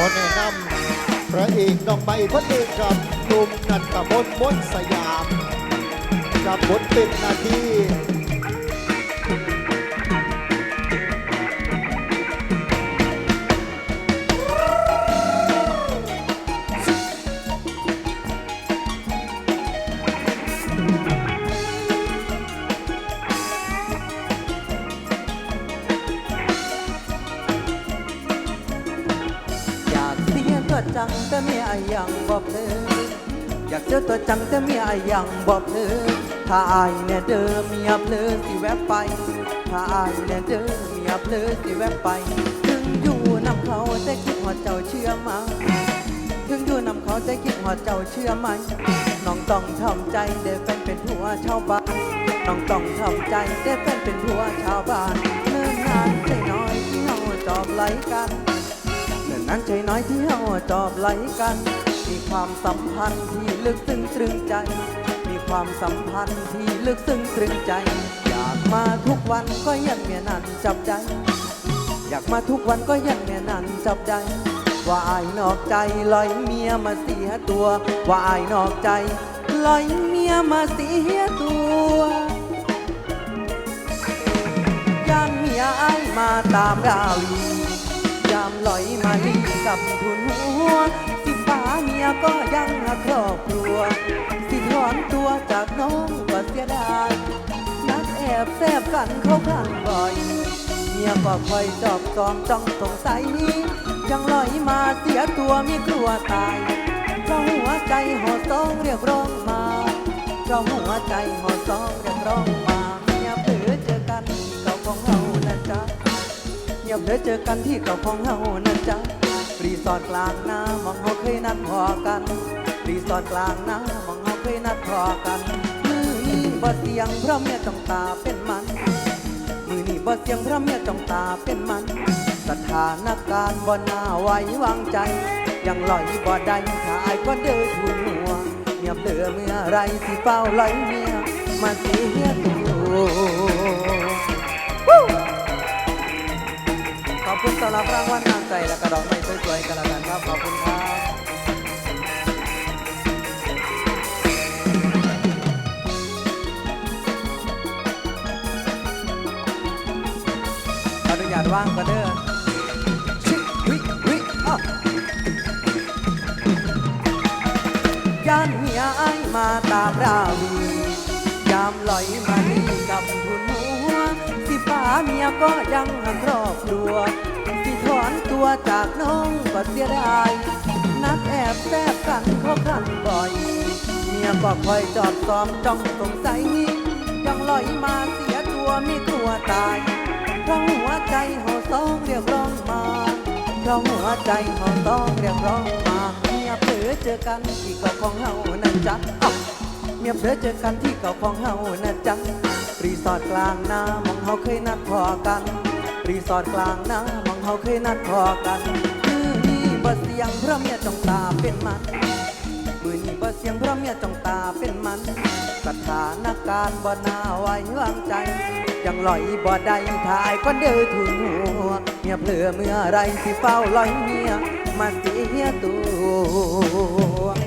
อแนะนำพระเอกน้องใบพระเอกกับหนุ่มนันตบนมนสยามกับบทเป็นนาที ตัวจังแต่เมียยังบอกเลยอยากเจอตัวจังแต่เมียยังบอกเลยถ้าอายเนี่ยเดิมมียเลอสิแวบไป ถ้าอายเนี่ยเดิมมียเลอสิแวบไป ถึงอยู่นำเขาแต่คิดว่าเจ้าเชื่อไหมถึงอยู่นำเขาแต่คิดว่าเจ้าเชื่อไหมน้องต้องทำใจได้แฟนเป็นผัวชาวบ้านน้องต้องทำใจได้แฟนเป็นผัวชาวบ้านเนิ่นนานใจน้อยที่เราจอบไหลกัน นั้นใจน้อยที่เฮาจอบไหลกัน มีความสัมพันธ์ที่ลึกซึ้งตรึงใจ มีความสัมพันธ์ที่ลึกซึ้งตรึงใจ อยากมาทุกวันก็ยังเมียนั้นจับใจ อยากมาทุกวันก็ยังเมียนั้นจับใจ ว่าอายนอกใจลอยเมียมาเสียตัว ว่าอายนอกใจลอยเมียมาเสียตัวยามเมียไอมาตามราวี ลอยมาลีกับทุนหัว สิฟ้าเมียก็ยังหาครอบครัว สิถอนตัวจากน้องก็เสียดายนัดแอบแซบกันเขาครั้งบ่อย เมียก็คอยจอบจอมจ้องสงสัยยังลอยมาเสียตัวมีกลัวตายเพราหัวใจห่อซองเรียกร้องมาเพราหัวใจห่อซองเรียกร้อง เงียเด้เจอกันที่เก่าของเฮานะจ๊ะรีสอร์ทกลางน้ำมองเฮาเคยนัดพอกัน รีสอร์ทกลางน้ำมองเฮาเคยนัดพอกัน มือนี้บ่เสียงเพราะเมียจ้องตาเป็นมัน มือนี้บ่เสียงเพราะเมียจ้องตาเป็นมัน สถานการณ์บ่น่าไว้วางใจ ยังลอยบ่ได้ถ้าอายก็เดินทุนหัวเงียบเหลือเมื่อไรสิเฝ้าลอยเมียมาเสียตัว รับรางวัลน้ำใจและกระดอกไม้สวยๆกันแล้วกันครับขอบคุณครับอนุญาตว่างกันเด้อชิวิวิอะย่านเมียไอมาตามราวียามลอยมาลีกับทุนหัวสิป้าเมียก็ยังหักครอบครัว ตัวจากน้องก็เสียดาย นัดแอบแซบกันเขาครั้งบ่อย เมียก็คอยจอดซ้อมจ้องสงสัยยังลอยมาเสียตัวไม่กลัวตาย เพราะหัวใจห่อซองเรียกร้องมา เพราะหัวใจห่อซองเรียกร้องมาเมียเผลอเจอกันที่เก่าของเฮานั่นจ๊ะเมียเผลอเจอกันที่เก่าของเฮานั่นจ๊ะรีสอร์ทกลางน้ำมองเฮาเคยนัดพอกัน รีสอร์ทกลางน้ำมองเฮาเคยนัดพอกันมือนี้บ่เสียงเพราะเมียจ้องตาเป็นมันมือนี้บ่เสียงเพราะเมียจ้องตาเป็นมัน สถานการณ์บ่น่าไว้วางใจยังลอยบ่ได้ถ่ายก็เดินถึงหัวเมียเผลอเมื่อไรสิเฝ้าลอยเมียมาเสียตัว